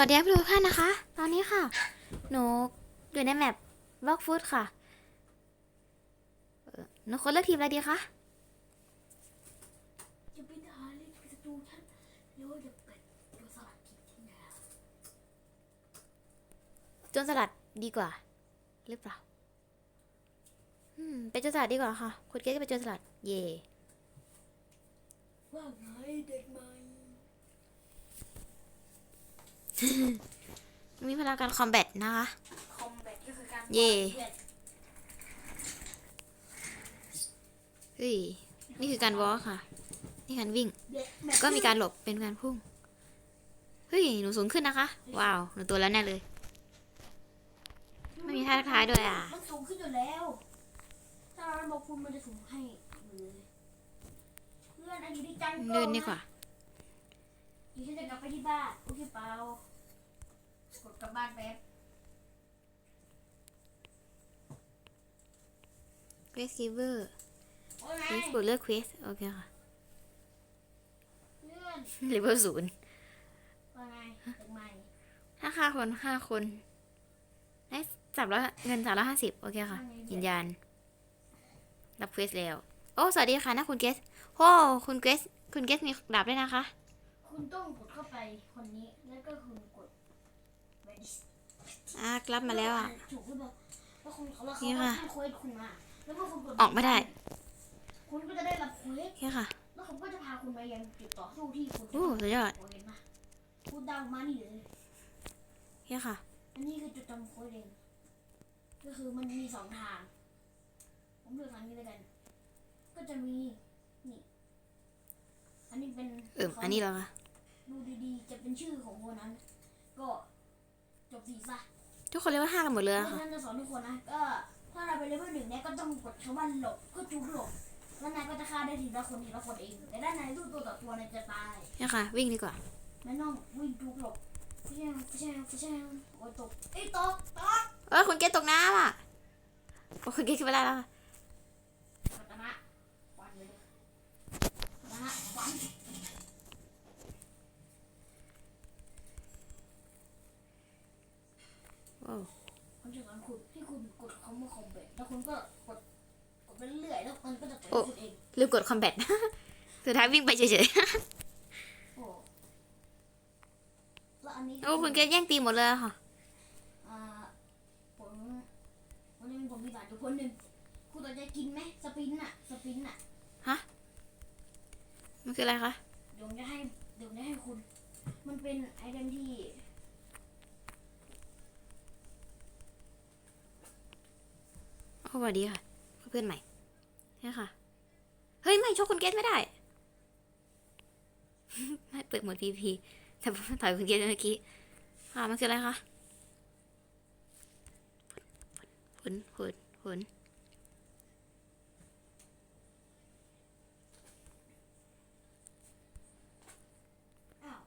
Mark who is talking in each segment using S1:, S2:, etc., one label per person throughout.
S1: สวัสดีครับทุกท่านนะคะ ตอนนี้ค่ะ หนูอยู่ในแมปบล็อกฟูดค่ะ หนูคนเลือกทีมอะไรดีคะ
S2: จะเป็นทหารเล่นศัตรูฉันหรือว่าจะเป็นตัวสลัดที่ไหน
S1: โจนสลัดดีกว่า หรือเปล่าอืมเป็นโจนสลัดดีกว่าค่ะ คุณเกสก็เป็นโจนสลัด เย่
S2: ว่าไงเด็กใหม่
S1: มีพลังการคอมแบทนะคะ
S2: คอมแบทก็คือการ
S1: เย่
S2: เพื่อน
S1: เฮ้ย นี่คือการวอล์คค่ะ นี่การวิ่ง
S2: เด็กแบ
S1: ก็มีการหลบเป็นการพุ่ง เฮ้ย หนูสูงขึ้นนะคะ ว้าว หนูตัวแล้วแน่เลย ไม่มีท่าทักทายด้วยอะ
S2: มันสูงขึ้นอยู่แล้ว ถ้าเราบอกคุณมันจะสูงให้เลยเพื่อนอันนี้ดีจัง
S1: เดินดีกว่า
S2: ดิฉันจะกลับไปที่บ้าน โอเคเปล่าก ดกลับบ้านแป๊บ
S1: เควสคิเวอร์
S2: โอ้ยไง
S1: เควสกดเลือกเควสโอเคค่ะ
S2: เพื่อน
S1: เลเวลศูนย์
S2: ว่าไงเด็กใหม่
S1: ถ้าฆ่าคนห้าคนได้สามร้อยเงินสามร้อยห้าสิบโอเคค่ะยืนยันรับเควสแล้ว โอ้ สวัสดีค่ะนะคุณเกสโอ้คุณเกสคุณเกสมีดาบด้วยนะคะ
S2: คุณต้องกดเข้าไปคนนี้แล้วก็คุณกดไปดิ
S1: อะรับมาแล้วอะ
S2: ถูกหรือเปล่าแล้วคุณเขาแล้วเขา
S1: นี่
S2: ก็
S1: ค่ะ
S2: ให้เควสคุณมาแล้วเมื่อคุณกด
S1: ออกไม่ได้
S2: คุณก็จะได้รับเควส
S1: โอเคค่ะ
S2: แล้วเขาก็จะพาคุณไปยังจุดต่อสู้ที่คุณจะ
S1: โอ้สุดยอด
S2: โเห็นปะคุณดาวมานี่เลย
S1: โอเคค่ะ
S2: อันนี้คือจุดจำเควสเองก็คือมันมีสองทาง ผมเลือกทางนี้เลยกัน ก็จะมี นี่ อันนี้เป็น
S1: เอิมอันนี้เหรอคะ
S2: ดูดีๆ จะเป็นชื่อของคนนั้น ก็จบสีซะ
S1: ทุกคนเรียกว่าห้ากันหมดเลย
S2: แล้ว
S1: อะค่ะ
S2: นั่นจะสอนทุกคนนะ ก็ถ้าเราไปเลเวลหนึ่งเนี่ยก็ต้องกดคำว่าหลบก็จุกหลบแล้วนายก็จะฆ่าได้ทีละคนทีละคนเอง แต่ด้านในรูปตัวต่อตัวนายจะตาย
S1: โอเคค่ะ วิ่งดีกว่า
S2: ไม่ต้องวิ่งจุกหลบฟิชแชงฟิชแชงฟิชแชงโอ้ยตกเอ้ยตกตก
S1: เออคุณเกสตกน้ำอะโอ้คุณเกสขึ้นมาได้แล้วค่ะ
S2: กัตนะควันเลยกัตนะควัน
S1: โอ้
S2: ผมจะสอนคุณให้คุณกดคำว่าคอมเบทแล้วคุณก็กดกดไปเรื่อยๆแล้วมันก็จะต่อยคุณเอง
S1: ลืมกดคอมแบทสุดท้ายวิ่งไปเฉย
S2: โอ้แล้วอันนี้
S1: ๆโอ้คุณเกสแย่งตีหมดเลยอะค่ะ
S2: อ่าผมวันนี้ผมมีบาทอยู่คนหนึ่งคุณต่อจะกินไหมสปินน่ะสปินน่ะ
S1: มันคืออะไรคะ
S2: เดี๋ยวผมจะให้เดี๋ยวผมจะให้คุณ มันเป็นไอเทมที่
S1: โอ้ สวัสดีค่ะ เพื่อนใหม่นี่ค่ะ เฮ้ย ไม่ชกคุณเกสไม่ได้ ไม่เปิดโหมดพีพีแต่ผมต่อยคุณเกสเมื่อกี้ค่ะมันคืออะไรคะผลผลผล
S2: อ้าว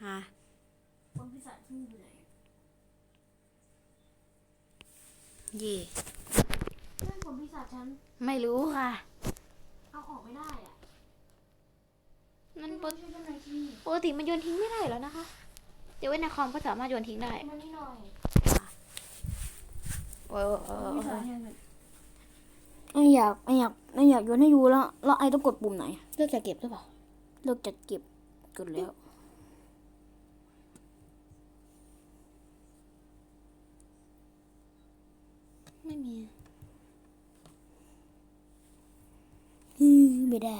S1: ค่ะ
S2: คนพิศาจที่อยู่ไหน
S1: เย่
S2: เพื่อนผมพิศาจ ฉัน
S1: ไม่รู้ค่ะ
S2: เอาออกไม่ได้อะ
S1: มันป
S2: ไม่
S1: ก
S2: ช่วยกันหน่อยที
S1: ปกติมันโยนทิ้งไม่ได้แล้วนะคะ เดี๋ยวไว้ในคอมก็สามารถโยนทิ้งได้
S2: มานี่หน่อย
S1: โอ้โห
S2: พิศาจไออยากไออยากไออยากโยนให้ยูแล้วแล้วไอต้องกดปุ่มไหน
S1: เลือกจะเก็บหรือเปล่า
S2: เลิกจัดเก็บกดแล้ว
S1: ไม่มี
S2: อืม ไม่ได้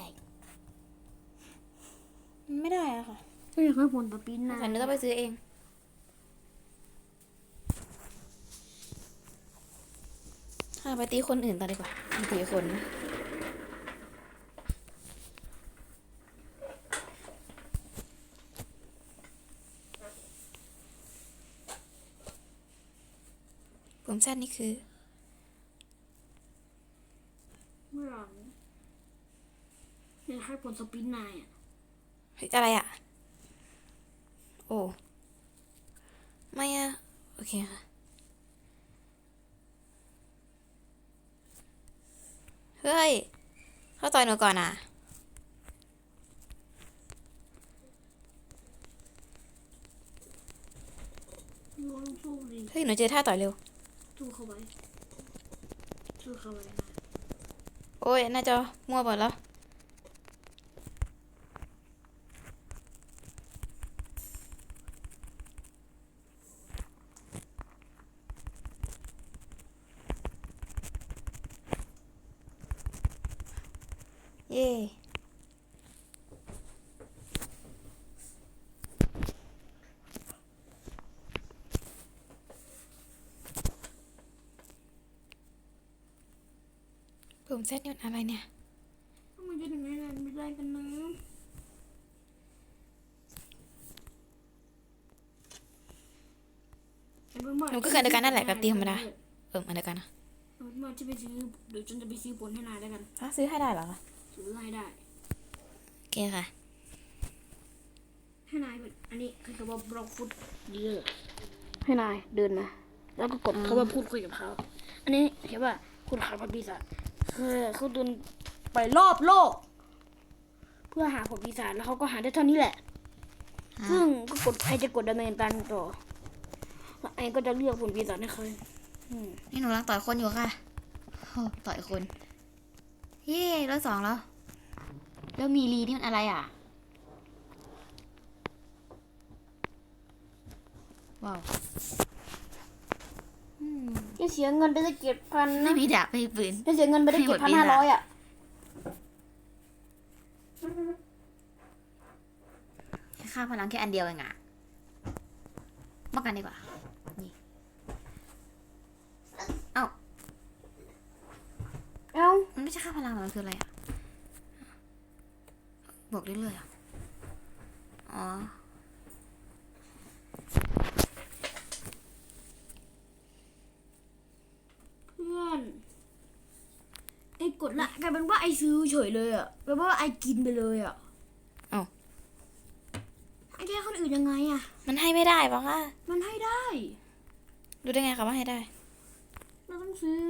S1: ไม่ได้อะค่ะ
S2: ก็อยากให้ผลสปินนะ
S1: ฉันต้องไปซื้อเองค่ะไปตีคนอื่นต่อดีกว่าไปตีคนนะผมสั้นนี่คือ
S2: เมื่อหลังอยาก ให้ผลสปินนายอะ
S1: เฮ้ยอะไรอะ โอ้ ไม่อะโอเคค่ะ เฮ้ย เขาต่อยหนูก่อนอะ
S2: น้องสู้ดิ
S1: เฮ้ย หนูเจอท่าต่อยเร็ว
S2: สู้เข้าไปสู้เข้าไปนะ
S1: โอ้ยหน้าจอมั่วหมดแล้ว เย่ผม เซตนี่มันอะไรเนี่ย
S2: ทำไมจะถึงได้นานไม่ได้กันนะไอ้บ้าๆ
S1: หนูก็เคยเดียวกันนั่นแหละกับตีธรรมดาเอออันเดียวกันนะ
S2: เอาเป็นว่าที่ไปซื้อเดี๋ยวฉันจะไปซื้อผลให้นายแล้วกัน
S1: อะซื้อให้ได้เหรอคะ
S2: ซื้อให้ได้
S1: โอเคค่ะ
S2: ให้นายเป็นอันนี้คือคำว่าบล็อกฟุตเยอะให้นายเดินนะแล้วก็กดเขาว่าพูดคุยกับเขา อันนี้เห็นว่าคุณขายผลปีศาจ คือเขาเดินไปรอบโลก เพื่อหาผลปีศาจแล้วเขาก็หาได้เท่านี้แหละ
S1: อ่า
S2: ซึ่งก็กดไอจะกดดำเนินการต่อแล้วไอก็จะเลือกผลปีศาจให้เขาอืม
S1: นี่หนูรังต่อยคนอยู่ค่ะโอ้ต่อยคนเย่ร้อยสองแล้ว แล้วมีรีนี่มันอะไรอะ ว้าว อืม
S2: จะเสียเงินไปสักเจ็ดพัน
S1: ไม่
S2: นะ
S1: มีดาบไม่มีปืน
S2: จะเสียเงินไปได้
S1: ให้หม
S2: เจ็
S1: ด
S2: ดพัน
S1: ปี
S2: ห้า
S1: ศาจ
S2: ร้อยอะ
S1: ค่าพลังแค่อันเดียวเองอะมากันดีกว่า นี่เอ้า
S2: เอ้า
S1: มันไม่ใช่ค่าพลังหรอมันคืออะไรอะบอกเรื่อยๆอะอ๋อ
S2: เพื่อนไอ้กดละกลายเป็นว่า ไอซื้อเฉยเลยอะแปลว่าไอกินไปเลยอะ
S1: เอ้า
S2: ไอแค่คนอื่นยังไงอะ
S1: มันให้ไม่ได้ปะคะ
S2: มันให้ได้
S1: ดูได้ไงคะว่าให้ได้
S2: เราต้องซื้อ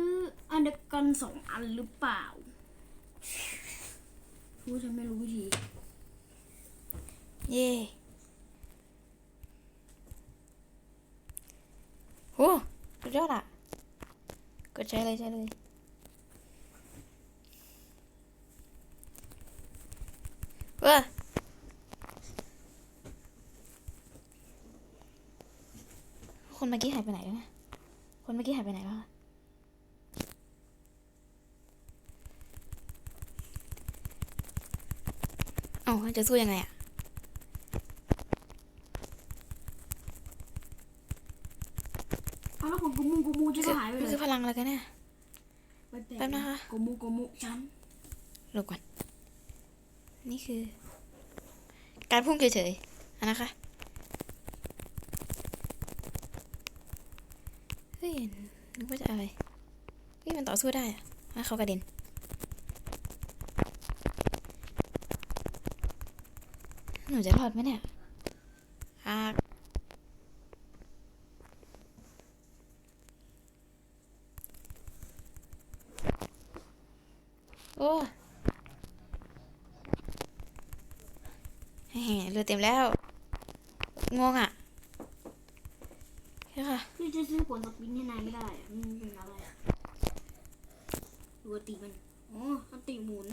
S2: อันเดียวกันสองอันหรือเปล่ารู้ฉันไม่รู้วิธี
S1: เย่โหสุดยอดอะ กดใช้เลยใช้เลย เว้อคนเมื่อกี้หายไปไหนแล้วนะ คนเมื่อกี้หายไปไหนแล้วอะเอ้าจะสู้ยังไงอะ
S2: เอาแล้วผมกูมูกูมูจะก็หายไป
S1: มัน
S2: เล
S1: คื
S2: ย
S1: อพลังอะไรกันเนี่ย
S2: ไปแปลก
S1: แป๊บนะคะ
S2: กูมูกูมูฉัน
S1: หลบก่อน นี่คือ การพุ่งเฉยๆนะคะเฮ้ยนึกว่าจะอะไรนี่มันต่อสู้ได้อะเขากระเด็นหนูจะรอดไหมเนี่ย อ่าโอ้แหม เรือเต็มแล้ว งงอะใช่ค่ะ
S2: พี่จะซื้อผลสปรินให้นายไม่ได้อะมันเป็นอะไรอะดูว่าตีมันอ๋อมันตีหมุน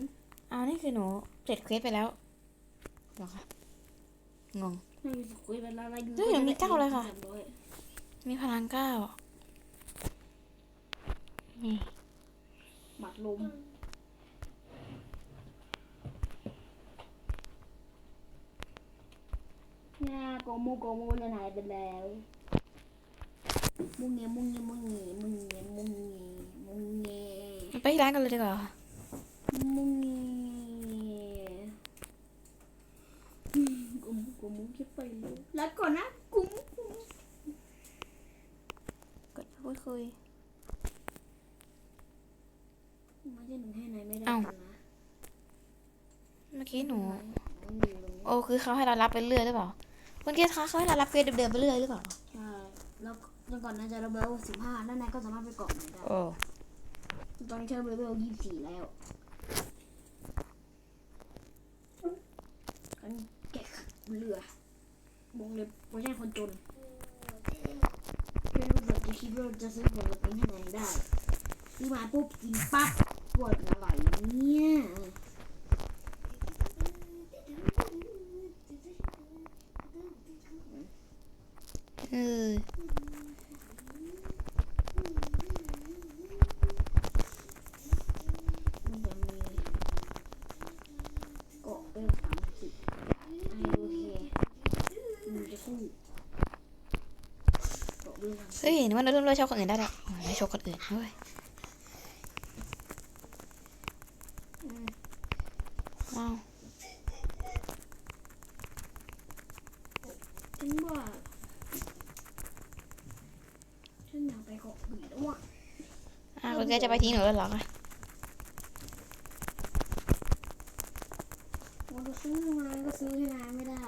S1: อ้าวนี่คือหนูเสร็จเควสไปแล้วเหรอคะงง
S2: ไม่มีคุยเป็นอะไรอยู่
S1: เฮ้ยยังมีเก้าเลยค่ะ
S2: สามร้อย
S1: มีพลังเก้านี่
S2: หมัดลมเนี่ยโก มูโกมูเลยหายไปแล้วมุงเงี้ยมุงเงี้ยมุงเงี้ยมุงเงี้ยมุงเงี้ยมุงเงี้ย
S1: ไปที่ร้านกันเลยดีกว่า
S2: มุงเงี้ยอืมโกมูโกมูจะไปเลยแล้วก่อนนะกุมกุม
S1: กดพูดคุย
S2: ไม่ใช่หนึ่งให้นายไม่ได้
S1: เอ้า
S2: นะ
S1: เมื่อกี้หนู
S2: มันอยู่ตรงนี้
S1: โอ้คือเขาให้เรารับไปเรื่อยหรือเปล่า คุณเกศคะเขาให้เรารับเควสเดิมๆไปเรื่อยหรือเปล่า
S2: ใช่แล้วแล้วก่อนนายจะระเบิดสิบห้านั่นนายก็สามารถไปเกาะมันได้
S1: โอ้
S2: ตอนนี้เธอเลเวลยี่สิบสี่แล้วกันแกะขัดเรือวงเล็บไม่ใช่คนจนจะคิดว่าจะซื้อผลไม้ให้นายได้ซื้อมาปุ๊บกินปั๊บปวดอร่อยเนี่ย
S1: เออ
S2: มันจะมีเกาะเป็นสามสิบไอโอเคมันจะคู่เกเฮ
S1: ยนึกว่าเราเริ่มเลิกชอบคนอื่นได้แล้วไม่ชอบคนอื่นเฮ้ยว้าว
S2: ฉันว่าฉันอยากไปเกาะอื่นแล้วอะ
S1: อะคุณแกจะไปทิ้งหนูแล้วเหรอคะ
S2: วันจะซื้อมาก็ซื้อให้นายไม่ได้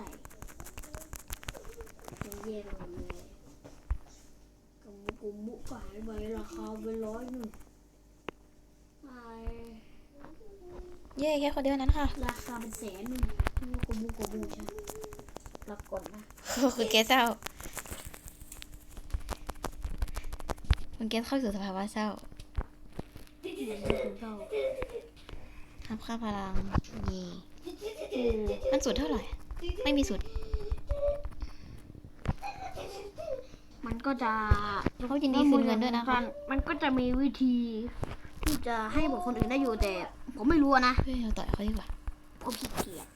S2: จะแย่ไปหมดเลยกับมุกุมุกก็หายไปราคาเป็นร้อยหนึ่งไอ
S1: เย่แค่คนเดียวนั้นค่ะ
S2: ราคาเป็นแสนหนึ่งมุกุมุกุมุใช่รับก่อนนะ
S1: คุณเกสเศร้าคุณเกสเข้าสู่สภาวะเศร้า
S2: มันเป็นเจ้า
S1: ทับค่าพลังเย่
S2: เออ
S1: มันสุดเท่าไหร่ ไม่มีสุด
S2: มันก็จะ
S1: เขายินดีคืนเงินด้วยนะคะ
S2: มันก็จะมีวิธี ที่จะให้บอกคนอื่นได้อยู่แต่ ผมไม่รู้อะนะ
S1: เฮ้ยเราต่อยเขาดีกว่า
S2: ผมขี้เกียจ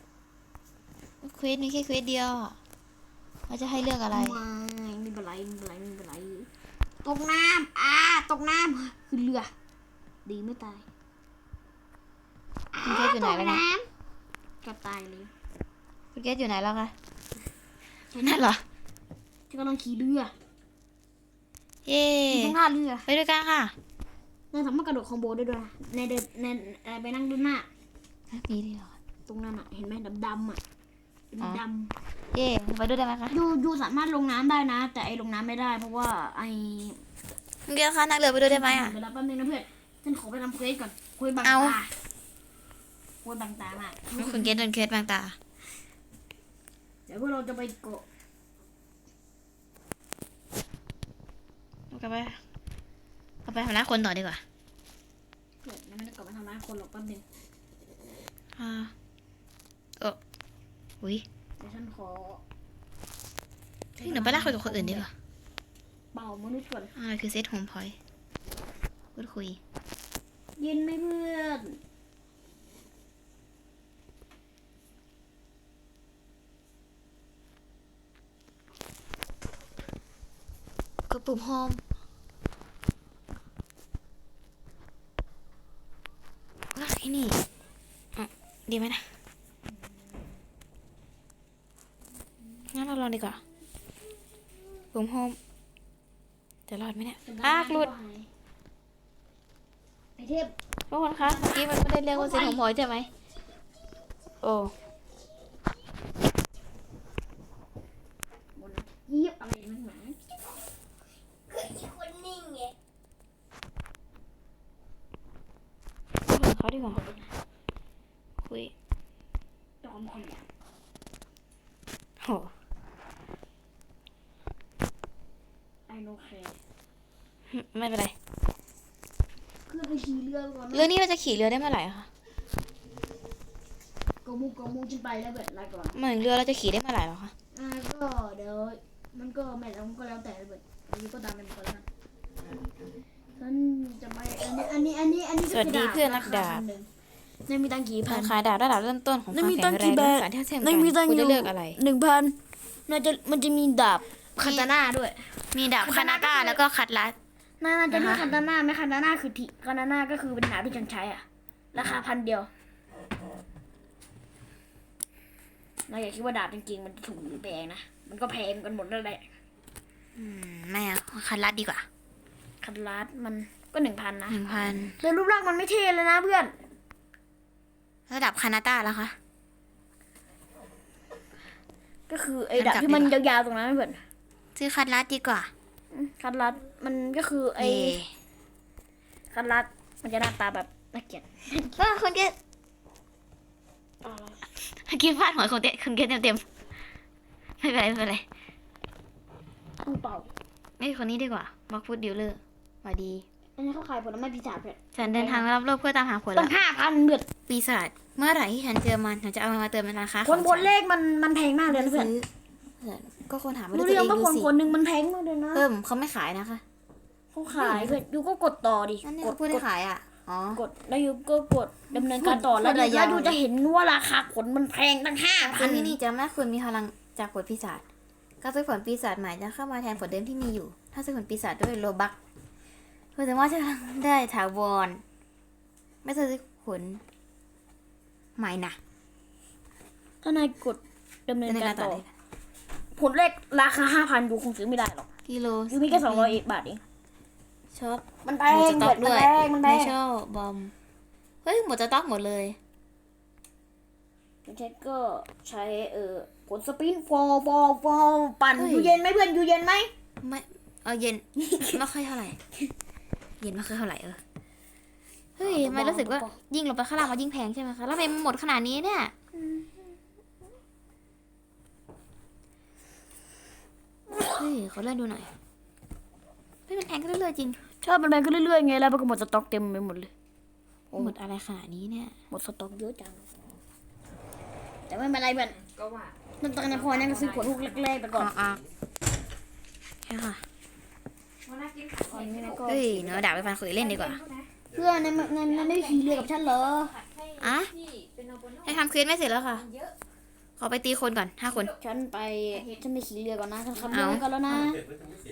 S1: เควสมีแค่เควสเดียวอะเราจะให้เลือกอะไร
S2: ไม่ไม่เป็นไรไม่เป็นไรไม่เป็นไรตกน้ำอ่าตกน้ำคือเรือ ดีไม่ตาย
S1: คุณเกสอยู่ไหนแล้วเนี่ย
S2: ก็ตายเลย
S1: คุณเกสอยู่ไหนแล้วคะนั่นเหรอ
S2: ที่กำลังขี่เรือ
S1: เย่
S2: อยู่ตรงท่าเรือ
S1: ไปด้วยกันค่ะ
S2: นายสามารถกระโดดคอมโบได้ด้วยนะในเดินในเอ่อไปนั่งดูหน้า
S1: มีดีเหรอ
S2: ตรงนั้นอะเห็นไหมดำดำๆอะเป็น
S1: อ๋อ
S2: ดำ
S1: เย่ไปด้วยได้ไหมคะ
S2: ยูยูสามารถลงน้ำได้นะ แต่ไอลงน้ำไม่ได้ เพราะว่าไอ
S1: คุณเกสคะนั่งเรือไปด้วยได้ไหมอะ
S2: เวลาแป๊บนึงนะเพื่อน ฉันขอไปทำเควสก่อนเควสบาง
S1: เอา
S2: ตาเควสบางตามาก
S1: คุณเกสโดนเควสบางตา
S2: เดี๋ยวพวกเราจะไปเกาะ
S1: เอากลับไปเอาไปทำร้ายคนต่อดีกว่า
S2: เพื่อนมันไม่ได้เกาะมาทำร้ายคนหรอกแป๊บนึง
S1: อ่าเอออุ้ย
S2: เดี๋ยวฉันขอ
S1: เฮ้ยหนูไปล่าคุยกับคนอื่นดีกว่า
S2: เป่ามนุษย์ก่อน
S1: อะไรคือเซตโฮมพอยต์พูดคุย
S2: เย็นไหมเพื่อน
S1: กดปุ่มโฮมว่าไอ้นี่อะดีไหมนะ งั้นเราลองดีกว่าปุ่มโฮมจะรอดไหมเนี่ย อากหลุด
S2: ไอ เทพ
S1: ทุกคนคะเมื่อกี้มันไม่ได้เรียกว่าเซตโฮมพอยต์ใช่ไหมโอ้
S2: บนเยียบอะไรนักหนา
S1: คุยกับเขาดีกว่าคุย
S2: จอมคนอยาก
S1: โห
S2: ไอโนแคร์
S1: ไม่เป็นไร
S2: เพื่อไปขี่ เรือก่อน
S1: เรือนี้เราจะขี่เรือได้เมื่อไหร่อะคะ
S2: กมูกมูฉันไปแล้วเบิดลาก่อน
S1: หมายถึงเรือเราจะขี่ได้เมื่อไหร่เหรอคะ
S2: อ่าก็เดี๋ยวมันก็ไม่แล้วมันก็แล้วแต่เบิดอันนี้ก็ตามเป็นคนละกันฉันจะไปอันนี้อันนี้อันนี้อันนี้
S1: สวัสดีเพื่อนนักดาบ
S2: เนี่ยมีตังค์กี่พั
S1: รานคาดาบระดับเริ่มต้นของค
S2: นั่
S1: วาม
S2: นมี
S1: แข็
S2: ตั้
S1: ง
S2: ง
S1: แร
S2: กี่
S1: ง
S2: แบ
S1: และ
S2: บ
S1: สารที่เท่าเทียม
S2: นั่
S1: กัน
S2: นมีตั้ง
S1: คุณ
S2: อ
S1: จะ
S2: ยู่
S1: เลือกอะไร
S2: หนึ่งพันน่าจะมันจะมีดาบคาตาน่าด้วย
S1: มีดาบคานาต้าแล้วก็คัตลัส
S2: น่าจะเรียก
S1: นะคะ
S2: คาตาน่าไหมคาตาน่าคือที่คาตาน่าก็คือเป็นดาบที่ฉันใช้อะราคาพันเดียว เราอย่าคิดว่าดาบจริงๆมันจะถูกหรือแพงนะ มันก็แพงกันหมดนั่นแหละ
S1: อืมไม่อะคัตลัสดีกว่า
S2: คาตาลัสมันก็หนึ่งพันนะ
S1: หนึ่งพัน
S2: แต่รูปร่างมันไม่เท่เลยนะเพื่อน
S1: ระดับคานาต้าแล้วคะ
S2: ก็คือไอ้
S1: ฉัน
S2: ดาบ
S1: จับ
S2: ที่มัน
S1: ดีกว่า
S2: ยาวๆตรงนั้นนะเพื่อน
S1: ซื้อคัตลัสดีกว่า
S2: อืม คาตาลัสมันก็คือไอ้
S1: เย่
S2: คาตาลัสมันจะหน้าตาแบบน่าเกลียด
S1: ก็คุณเกตเมื่อกี้ฟาดหัวคุณเกตคุณเกตเต็มๆไม่เป็นไรไม่เป็นไร
S2: ตู้เป่า
S1: อ้ยคนนี้ดีกว่าบล็อกฟูดดิลเลอร์สวัสดี
S2: อันนี้เขาขายผลไม้ปีศาจเพื่อน
S1: ฉันเดินทางมารับโลกเพื่อตามหาผล
S2: ตั้
S1: ลั
S2: ง
S1: พธ์
S2: ห้าพันเบือด
S1: ปีศาจเมื่อไหร่ที่ฉันเจอมันฉันจะเอามันมาเติมในร้านค้า
S2: ผลผลเลขมันมันแพงมากเลยนะเพื่อน
S1: ซื้อ ก็คนหาไม่
S2: รู้
S1: ได้
S2: เรื่
S1: ตั
S2: อ
S1: ว
S2: ง
S1: เอง
S2: ว่าผ
S1: ดู
S2: ล
S1: สิ
S2: ผลหนึ่งมันแพงมากเลยนะ
S1: เพิ่มเขาไม่ขายนะคะ
S2: เขาขายเพื่อนยูก็กดต่อดิ
S1: นั่นเนี่ย
S2: กด
S1: เขาพูด
S2: ก
S1: ให้
S2: ด
S1: ขายอะ อ๋อ ก
S2: ดแล้วยูก็กดดำเนินการต่อแล้ว
S1: พูดระยะ
S2: แล้วยูจะเห็นว่าราคาผลมันแพงตั้งห้าพั
S1: คื
S2: น
S1: อที่นี่จะแม่คุณมีพลังจากผลปีศาจการซื้อผลปีศาจใหม่จะเข้ามาแทนผลเดิมที่มีอยู่ ถ้าซื้อผลปีศาจด้วยโลบักเพื่อจะว่าจะได้ถาวร ไม่ซื้อผลใหม่นะ
S2: ถ้านายกดดำเนิน
S1: ใน
S2: กา
S1: การรต่
S2: ต่
S1: อ
S2: อ
S1: เลย
S2: ผลเลขราคาห้าพันยูคงซื้อไม่ได้หรอก
S1: กิโล
S2: ยูมีแค่สองร้อยเอบาทเอง
S1: ชอบ
S2: มันแพ
S1: หมด
S2: ง
S1: สต็อกด้วย
S2: มันแพงมันแพ
S1: ไม่
S2: ง
S1: ชอบบอม เฮ้ยหมดสต็อกหมดเลย
S2: ใช้ก็ใช้เอ่อผลสปินฟอร์ฟอร์ฟอร์ปั่นยูเย็นไหมเพื่อนยูเย็นไหม
S1: ไม่เอาเย็น ไม่ค่อยเท่าไหร่ เย็นไม่ค่อยเท่าไหร่เออ เฮ้ยทำไม่รู้สึกว่า ยิ่งลงไปข้างล่างมันยิ่งแพงใช่ไหมคะ แล้วทำไมมันหมดขนาดนี้เนี่ย เฮ้ยขอเลื่อนดูหน่อยเฮ้ยมันแพงขึ้นเรื่อยๆจริง
S2: ใช่มันแพงขึ้นเรื่อยๆไงแล้วมันก็หมดสต็อกเต็มไปหมดเลย
S1: หมดอะไรขนาดนี้เนี่ย
S2: หมดสต็อกเยอะจัง แต่ไม่เป็นไรเพื่อน
S3: ก็ว่า
S2: นั่นตอนนั้นพอนั่นก็ซื้อขวดลูกแรกๆไปก่อน
S1: อะใช่ค่ะ
S3: วันน่ากิน
S2: ตอนนี้นะก็
S1: เฮ้ยเนาะด่าไปฟันคุยเล่นดีกว่า
S2: เพื่อนนั่นนั่นนั่นได้ขี่เรือกับฉันเหรอ
S1: อะ
S3: ที่เป็นโนโบโน
S1: ให้ทำคลิปไม่เสร็จแล้วค่ะ
S3: เย อะ
S1: ขอไปตีคนก่อนห้าคน
S2: ฉันไปฉันไปขี่เรือก่อนนะฉันขับเรื
S1: เอา
S2: อไปก่อนแล้วนะ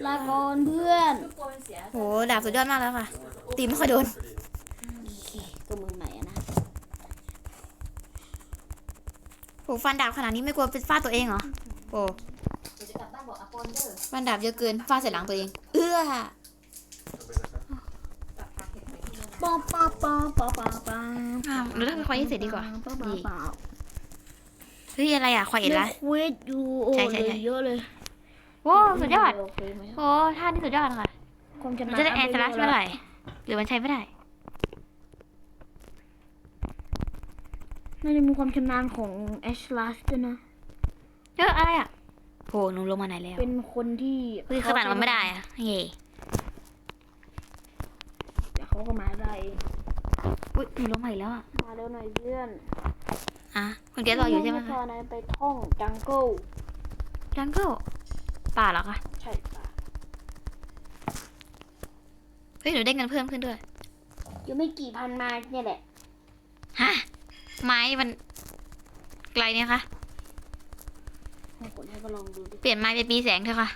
S2: ลาก่อนเพื่อน
S3: ทุกคนเสีย
S1: โหดาบสุดยอดมากแล้วค่ะ ตีไม่ค่อยโดน
S2: ก็มือใหม่อะนะ
S1: โหฟันดาบขนาดนี้ไม่กลัวเป็นฟาดตัวเองเหรอโอ้
S3: เดี๋ยวจะกลับบ้านบอกอาปอนเดอร์
S1: ฟันดาบเยอะเกินฟาดใส่หลังตัวเอง เอื้อ
S3: ตักผักเห็ดไปที่โรงงาน
S2: ปอปอปอปอปอปอ
S1: อ้าวเราต้องไปควายให้เสร็จดีกว่า
S2: ปอปอ
S1: ดี
S2: ปอ
S1: เฮ้ยอะไรอะควายเอ็ด
S2: เล่
S1: ละ
S2: นควิดอยู่โอ้
S1: ใช่ใช่
S2: เล
S1: ใช่
S2: ยเยอะเลย
S1: โว้สุดยอด
S2: โเคไหม
S1: โอ้ท่านี่สุดยอดค่ะ
S2: ความชำ
S1: มัน
S2: นาญ
S1: จะได้แอนสลัชเมื่อไหร่หรือมันใช้ไม่ได้
S2: น่าจะมีความชำนาญของแอชลัชด้วยนะ
S1: เอออะไรอะโหหนูลงมาไหนแล้ว
S2: เป็นคนที่
S1: เฮ้ยขนาดมันไม่ได้อะเฮ้ย
S2: เดี๋ยวเขาก็มาได้
S1: อุ้ยหนูลงมาอีกแล้วอะ
S2: มาเร็วหน่อยเพื่อน
S1: อะคุณเกสรออยู่ใช่ไหม
S2: พ
S1: คะ
S2: อนายไปท่องจังเกิล
S1: จังเกิลป่าเหรอคะ
S2: ใช่ปะ
S1: เฮ้ยหนูได้เงินเพิ่มขึ้นด้วย
S2: ยังไม่กี่พันมาเนี่ยแหละ
S1: ฮะไม้มันไกลเนี่ยคะ
S2: ให้คนให้ก็ลองดูดิ
S1: เปลี่ยนไม้เป็นปีแสงเถอะค่ะ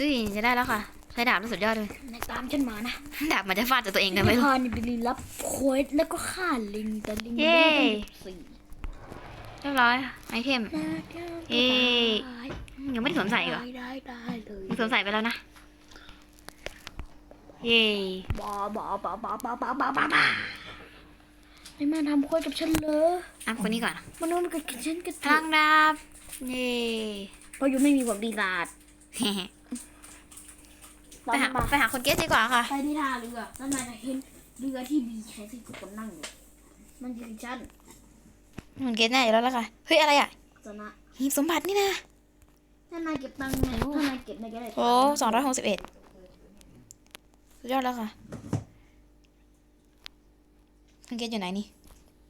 S1: อ้ยจะได้แล้วค่ะ ใช้ดาบแล้วสุดยอดเลย
S2: นายตามฉันมานะ
S1: ดาบมันจะฟาดจากตัวเองกันไหม
S2: ไม่
S1: ลูก
S2: พานี่ไปรับโค้ดแล้วก็ฆ่าลิงแต่ลิง
S1: เย้
S2: สี่
S1: เรียบร้อยไอเทม เย้ ยังไม่ได้สวมใส่เหรอ
S2: ได้ได้ได้เลย
S1: ยังสวมใส่ไปแล้วนะ เย้
S2: บ้าบ้าบ้าบ้าบ้าบ้าบ้าบ้าบ้าไม่มาทำโค้ดกับฉันเลย
S1: อะคนนี้ก่อน
S2: มันโดนกับฉันกัน
S1: พลังดาบเย้
S2: เพราะอยู่ไม่มีความดีศาสตร์
S1: ไปหาไปหาคนเกสดีกว่าค่ะ
S2: ไปที่ท่าเรือแล้วนายจะเห็นเรือที่มีแค่ที่ทุกคนนั่งอยู่มันคือฉัน
S1: คนเกสแน่อยู่แล้วล่ะค่ะ เฮ้ยอะไรอะ
S2: ชนะ
S1: หีบสมบัตินี่นะ
S2: ถ้านายเก็บตังค์ไงถ้านายเก็บนายก็ได้
S1: โอ้สองร้อยหกสิบเอ็ดสุดยอดแล้วค่ะคุณเกตอยู่ไหนนี่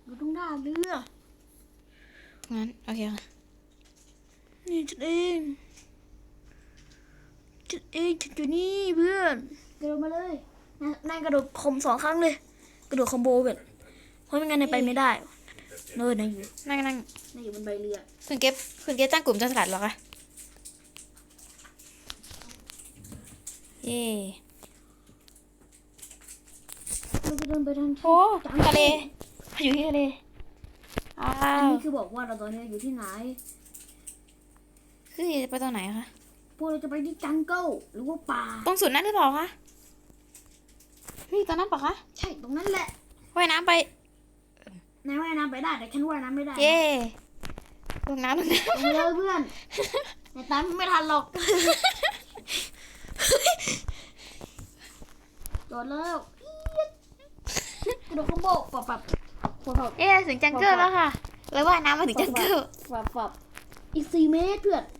S2: อยู่ตรงท่าเรือ
S1: งั้นโอเคค่ะ
S2: นี่ฉันเอง ฉันเองฉันอยู่นี่เพื่อนกระโดดมาเลยนายนายกระโดดคอมสองครั้งเลย กระโดดคอมโบแบบเพราะไม่งั้นนายไปไม่ได้เนินนายอยู่
S1: นั่งนั่ง
S2: นายอยู่บนใบเรือ
S1: คุณเกตคุณเกตตั้งกลุ่มโจรสลัดเหรอคะเย่
S2: เราจะเดินไปทางที่
S1: โอ้ทะเลอยู่ที่ทะเลอ้า
S2: อัน
S1: ว
S2: นี้คือบอกว่าเราตอนนี้อยู่ที่ไหน
S1: คือจะไปตรงไหนคะ
S2: พวกเราจะไปที่จังเกิลหรือว่าป่า
S1: ตรงสุดนั้นหรือเปล่าคะเฮ้ยตรงนั้นปะคะ
S2: ใช่ตรงนั้นแหละ
S1: ว่ายน้ำไป
S2: นายว่ายน้ำไปได้แต่ฉันว่ายน้ำไม่ได้
S1: เย่ลงน้ำลงน้
S2: ลงเลยเพื่อนนายตามไม่ทันหรอกโดดแล้วอี๊ดกระโดดคอมโบปับปับผลอเขา
S1: เอ๊ะถึงจังเกิลแล้วค่ะ แล้วว่ายน้ำมาถึงจังเกิล
S2: ฝับฝับอีกสี่เมตรเพื่อนเ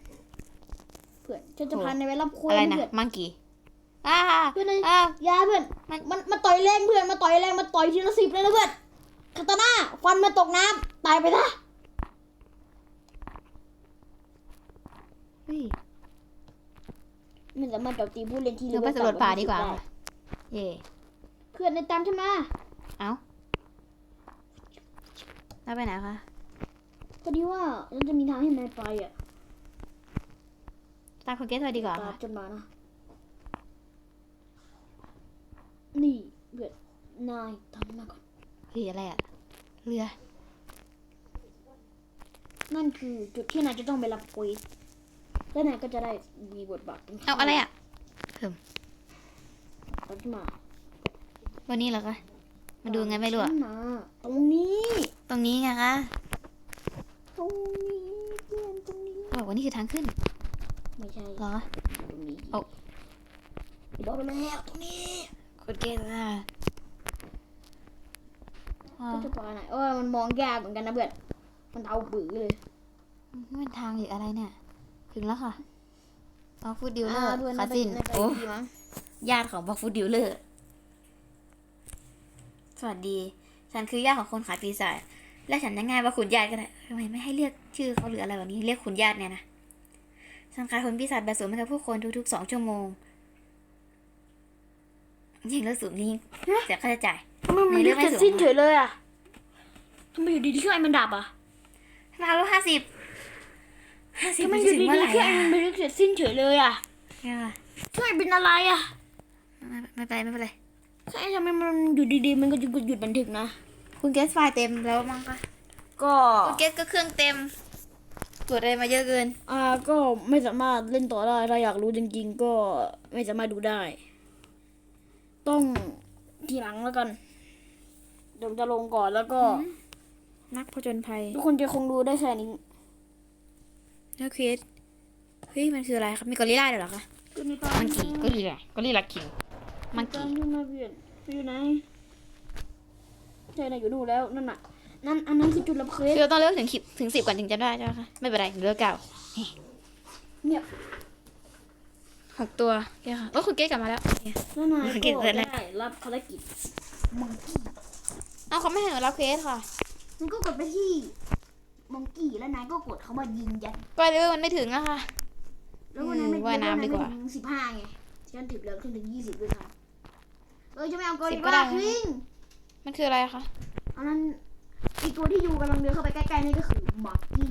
S2: พื่อนฉันจะ
S1: โอ้
S2: พาในไปรับโค
S1: อะไร
S2: ย
S1: นะ
S2: เพื่อน
S1: มังกี้อ่า
S2: เพื่อนเลย
S1: อ่า
S2: อยาเพื่อน
S1: มัน
S2: มันมาต่อยแรงเพื่อนมาต่อยแรงมาต่อยทีละสิบเลยนะเพื่อนคาตาน่าฟันมาตกน้ำตายไปซะ
S1: เฮ้ย
S2: มันสามารถโจมตีผู้เล่นที่
S1: เราไปสำรวจป่าดีกว่าค่ะเย่
S2: เพื่อนในตามฉันมา
S1: เอ้าแล้วไปไหนคะ
S2: พอดีว่าฉันจะมีทางให้นายไปอะ
S1: ตามคุณเกสไปดีกว่า
S2: ตาม
S1: ค่ะ
S2: จนมานะ นี่เพื่อนนายทำมาก่อน
S1: เฮ้ยอะไรอะเรือ
S2: นั่นคือจุดที่นายจะต้องไปรับคุยแล้วนายก็จะได้มีบทบาทเป็น
S1: เอาอะไรอะ
S2: ตามฉันมา
S1: วันนี้เหรอคะ มาดูไงไม่รู้อะ
S2: ฉันมาตรงนี้
S1: ตรงนี้ไงคะ
S2: ตรงนี้เพื่อนตรงนี้
S1: บอกว่านี่คือทางขึ้น
S2: ไม่ใช่
S1: เหรอ
S2: ตรงนี้
S1: เอา
S2: บอกไปแล้วตรงนี้
S1: คุณเกสอะอ๋อ
S2: ก็จะไปไหนเออมันมองยากเหมือนกันนะเพื่อนมันเอาปื้อเลย
S1: นี่มันทางหรืออะไรเนี่ย ถึงแล้วค่ะบ็อกฟูดดิวเลอ
S2: อ่า
S1: ร์
S2: เพื่อน
S1: คาสิน
S2: น่าจะ
S1: โอ้
S2: ดีมั้ง
S1: ญาติของบ็อกฟูดดิวเลอร์ สวัสดี ฉันคือญาติของคนขายปีศาจและฉันจะง่ายว่าคุณญาติก็ได้ทำไมไม่ให้เรียกชื่อเขาหรืออะไรแบบนี้ เรียกคุณญาติเนี่ยนะ ฉันขายคนปีศาจแบบสูงให้กับผู้คนทุกๆสองชั่วโมงยิงแล้วสูงยิงแต่ค่าใช้จ่าย
S2: ทำไมมัน
S1: ในเรื่
S2: เลื
S1: อ
S2: องก
S1: ไม่
S2: จะ
S1: สูง
S2: สิ้นเฉยเลยอะทำไมอยู่ดีๆเครื่องไอ้มันดับอะ
S1: มาแล้วห้าสิบห้าสิบ
S2: ทำไม
S1: มัน
S2: อยู่
S1: ถึง
S2: ดี
S1: เมื่อไห
S2: ๆ
S1: ร่
S2: เครื่อง
S1: อะ
S2: ไอ้มันไม่เลือกเสร็จสิ้นเฉยเลยอะ
S1: เนี่ยค่ะ
S2: เครื่องไอ้เป็นอะไรอะ
S1: ไม่ไม่เป็นไรไม่เป็นไร
S2: เครื่องไอ้ทำไมมันอยู่ดีๆมันก็หยุดหยุดบันทึกนะ
S1: คุณเกสไฟล์เต็มแล้วมั้งคะ
S2: ก็
S1: คุณเกสก็เครื่องเต็ม ตรวจอะไรมาเยอะเกิน
S2: อ่าก็ไม่สามารถเล่นต่อได้ ถ้าอยากรู้จริงๆ ก็ไม่สามารถดูได้ ต้องทีหลังแล้วกัน เดี๋ยวจะลงก่อนแล้วก็
S1: นักผจญภัย
S2: ทุกคนจะคงดูได้แค่นี้
S1: นักเควสเฮ้ยมันคืออะไรครับมีกอริลลาด้วยเหรอคะ
S2: ก็ในตอน
S1: มังกี้กอริลลากอริลลาคิงมัง
S2: ตา
S1: กี้
S2: มขึ้นมาเพื่อนอยู่ไหนใช่นะอยู่ดูนแล้วนั่นน่ะ นั่นอันนั้นคือจุดรับเควส
S1: คือเราต้องเลือกถึงสิบถึงสิบก่อนถึงจะได้ใช่ไหมคะไม่เป็นไรเลือกเก้า
S2: เนี่ย
S1: หกตัวโอเคค่ะโอ้คุณเกสกลับมาแล้วโอเค
S2: นั่นนาย
S1: สังเกต
S2: ก็
S1: เลยนะ
S2: ได้รับภารกิจมังกี้
S1: เอ้าเขาไม่ให้หนูรับเควสค่ะ
S2: นายก็กดไปที่มังกี้แล้วนายก็กดเขามายิงยัน
S1: ก็เลยมันไม่ถึงอะค่ะ
S2: แล้ววันนั้นไม่
S1: อืมว่ายน้ำดีกว่า
S2: ถึงสิบห้าไงฉันถึงแล้วขึ้นถึงยี่สิบด้วยซ้ำเออจะไม่เอากอ
S1: สิ
S2: ริ
S1: บ
S2: ล
S1: ก็ได้
S2: ลา
S1: นะ
S2: คิง
S1: มันคืออะไรอะคะ
S2: อันนั้น อีกตัวที่อยู่กำลังเดินเข้าไปใกล้ๆนี่ก็คือมังกี้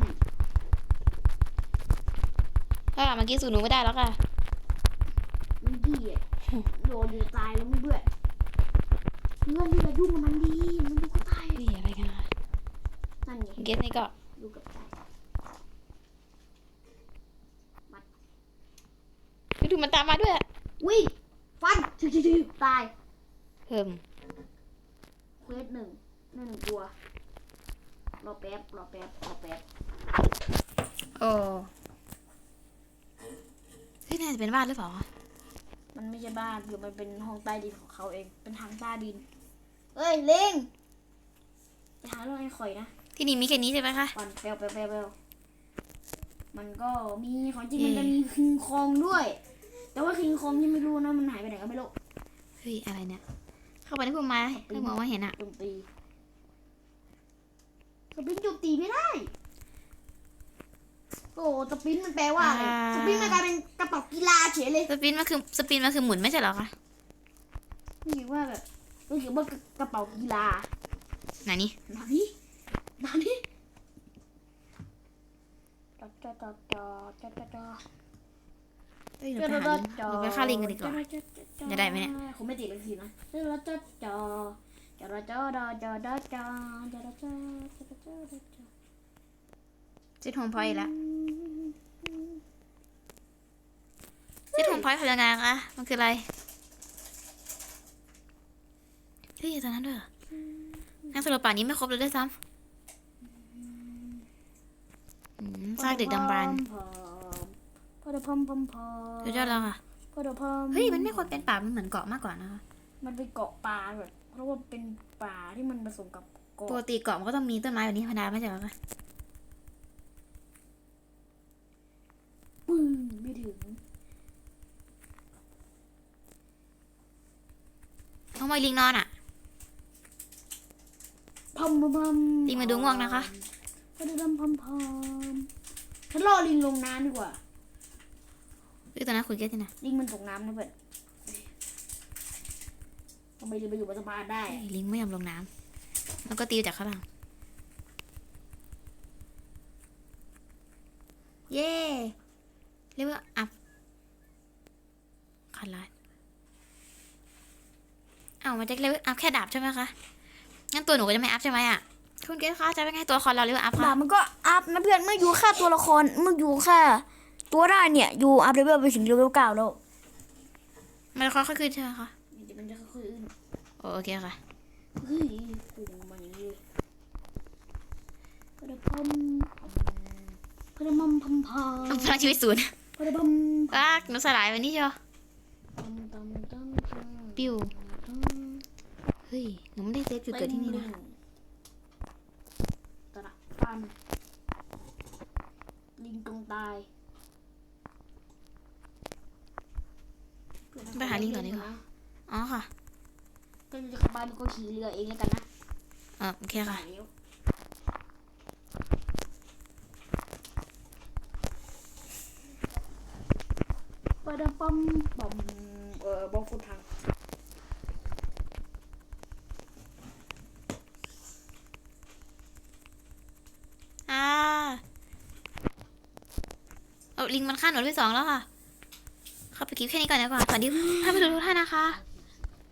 S1: ถ้าเมื่อกี้สูนหนูไม่ได้แล้วค่ะ
S2: มังกี้อะโดนอยู่ตายแล้วเพื่อนเพื่อนที่จะยุ่งกับมันดีมันดูก็ตาย
S1: เฮ้ยอะไรกันอะ
S2: นั่นไง
S1: คุณเกสนี่ก็
S2: ดูกับตาย
S1: ไปดูมันตามมาด้วยอะ
S2: วิ่งฟันชิวๆๆตาย
S1: เพิ่ม
S2: เควสหนึ่งนั่นหนึ่งตัว รอแป๊บรอแป๊บรอแป๊บ
S1: โอ้เฮ้ยน่าจะเป็นบ้านหรือเปล่า
S2: มันไม่ใช่บ้านคือมันเป็นห้องใต้ดินของเขาเอง เป็นทางใต้ดิน เอ้ยลิงไปหาเรื่องไอ้ข่อยนะ
S1: ที่นี่มีแค่นี้ใช่ไหมคะ
S2: ปันเปลวเปลวเปลวเปลวมันก็มีของจริง
S1: เอ๊ะ
S2: มันจะมีคิงคองด้วย แต่ว่าคิงคองยังไม่รู้นะมันหายไปไหนก็ไม่รู้
S1: เฮ้ยอะไรเนี่ย เข้าไปในพุ่มไม้เพิ่งมองว่าเห็นอะ
S2: โจมตี สปรินโจมตีไม่ได้ โอ้สปรินมันแปลว่าอะไรสปรินมันกลายเป็นกระเป๋ากีฬาเฉยเลย
S1: สปินมันคือสปินมันคือหมุนไม่ใช่เหรอคะ
S2: รู้สึกว่าแบบรู้สึกว่ากระเป๋ากีฬา
S1: ไหนนี่
S2: นานี่นานี่จอดจอดจอดจอดจอดจอดจอด
S1: เฮ้ยหนูไปหาลิงหนูไปฆ่าลิงกันดีกว่า จะได้ไหมเนี่ย
S2: คงไม่ติดเลยสินะจอดจอด จราจรจราจรจราจรจราจรจิ
S1: ตหงพอยแล้วจิตหงพอยพลังงานอะมันคืออะไรที่อยตอนนั้นด้วยนักสรุปป่านี้ไม่ครบเลยด้วยซ้ำสร้ากดึกดำบรรพ์
S2: อดพอมพอมพอ
S1: เดี๋ยวเราค่ะ
S2: พอดพอม
S1: เฮ้ยมันไม่ควรเป็นป่ามันเหมือนเกาะมากกว่านะคะ
S2: มันเป็นเกาะป่าแบบ เพราะว่าเป็นป่าที่มันผสมกับก็
S1: ปกติเกาะมันก็ต้องมีต้นไม้แบบนี้ธรรมดาไม่ใช่เหรอคะ
S2: ปึ้งไม่ถึง
S1: ทำไมลิงนอนอะ
S2: พัมพัมพัม
S1: ลิงมาดูง่วงนะคะ
S2: พัมพัมพัมพัมฉันล่อลิงลงน้ำดีกว่า
S1: เฮ้ยตอนนั้นคุณเกสที่ไหน
S2: ลิงมันตกน้ำนะเพื่อน ทำไมลิงไปอยู่บนสะพานได้
S1: เฮ้ยลิงไม่ยอมลงน้ำมันก็ตีจากข้างล่างเย้เรียกว่าอัพคันไลน์อ้าวมันจะเรียกว่าอัพแค่ดาบใช่ไหมคะ งั้นตัวหนูก็จะไม่อัพใช่ไหมอะ คุณเกสคะจะเป็นไงตัวละครเราเรียกว่าอัพ
S2: ดา
S1: คะ
S2: บมันก็อัพนะเพื่อนเมื่ออยู่ค่าตัวละครเมื่ออยู่ค่าตัวได้เนี่ยอยู่อัพเลเวลไปถึงเลเวลเก้าแล้ว
S1: มันค่อยๆขึ้นใช่ไหมคะ
S2: เดี๋ยวมัน จะค่อยๆขึ้น
S1: โอโอเคค่ะ
S2: เฮ้ยปุ่งมาอย่างนี้เลยกระพัมกระมัมพัมพัม
S1: พลังชีวิตศูนย์
S2: กระพัม
S1: ว้าหนูสลายไปนี่เชียว
S2: ตัมตัมตัมตัม
S1: ปิ้ว
S2: ตัม
S1: เฮ้ยหนูไม่ได้เซฟจุดเกิดที่นี่นะ
S2: ตระปันลิงตรงตาย
S1: ไปหาลิงก่อนดีกว่า อ๋อค่ะ
S2: ก็จะขับบ้านก็ขี่เรือเองแล้วกันนะ
S1: เออโอเคค่ะ
S2: เร็วปะดะปั๊มปั๊มเออบอกคุณทาง
S1: อ่าเอาลิงมันฆ่าหนูที่สองแล้วค่ะเข้าไปคลิปแค่นี้ก่อนดีกว่าสวัสดีท่านผู้ชมทุกท่านนะคะ